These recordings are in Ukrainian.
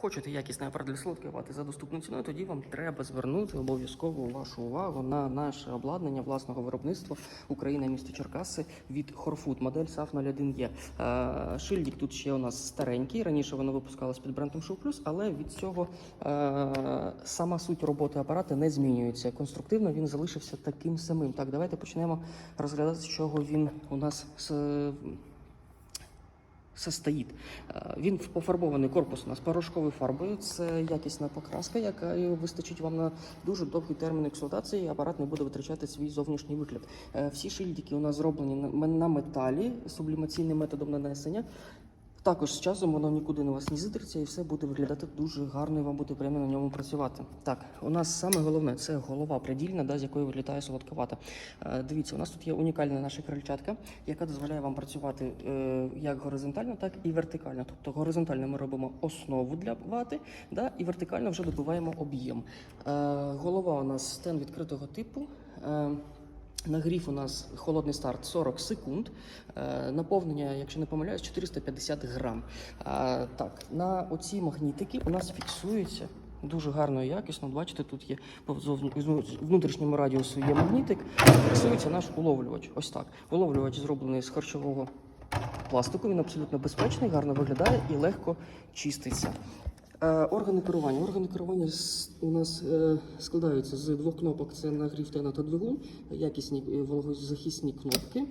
Хочете якісний апарат для вати за доступною ціною, тоді вам треба звернути обов'язково вашу увагу на наше обладнання власного виробництва Україна місто Черкаси від Хорфуд, модель SAF 01 є. Е, Шильдик тут ще у нас старенький. Раніше воно випускалось під брендом Show Plus, але від цього е, сама суть роботи апарата не змінюється. Конструктивно він залишився таким самим. Так, давайте почнемо розглядати, з чого він у нас состоїть. Е, Він пофарбований корпус у нас порошковою фарбою. Це якісна покраска, яка вистачить вам на дуже довгий термін експлуатації. Апарат не буде витрачати свій зовнішній вигляд. Е, Всі шильдики у нас зроблені на металі сублімаційним методом нанесення. Також з часом воно нікуди не вас не зитриться і все буде виглядати дуже гарно, і вам буде приємно на ньому працювати. Так, у нас саме головне це голова придільна, да, з якої вилітає солодка вата. Е, дивіться, у нас тут є унікальна наша крильчатка, яка дозволяє вам працювати е, як горизонтально, так і вертикально. Тобто горизонтально ми робимо основу для вати, да, і вертикально вже добиваємо об'єм. Е, голова у нас стен відкритого типу. Е, Нагрів у нас холодний старт 40 секунд. Е, наповнення, якщо не помиляюсь, 450 грам. Е, так, на оці магнітики у нас фіксується дуже гарно і якісно. Бачите, тут є по з внутрішньому радіусу є магнітик. Фіксується наш уловлювач. Ось так. Уловлювач зроблений з харчового пластику. Він абсолютно безпечний, гарно виглядає і легко чиститься. Е, Органи керування. Органи керування у нас е, складаються з двох кнопок: це нагрів тена та двигун, якісні е, вологозахисні кнопки.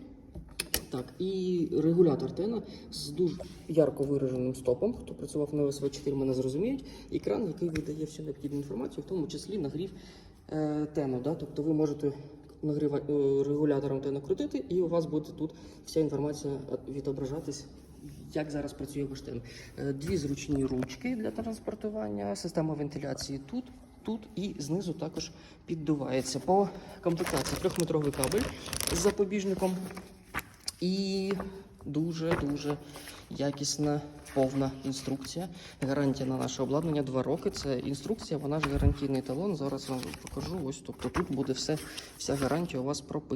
Так, і регулятор тена з дуже ярко вираженим стопом. Хто працював на ОСВ4, мене зрозуміють. Екран, який видає всю необхідну інформацію, в тому числі нагрів тену. Да? Тобто ви можете нагріва, е, регулятором тену крутити, і у вас буде тут вся інформація відображатись. Як зараз працює ваш. Е, Дві зручні ручки для транспортування, система вентиляції тут, тут і знизу також піддувається. По комплектації трьохметровий кабель з запобіжником і дуже-дуже якісна повна інструкція. Гарантія на наше обладнання 2 роки. Це інструкція, вона ж гарантійний талон. Зараз вам покажу. Ось тобто тут буде все, вся гарантія у вас прописана.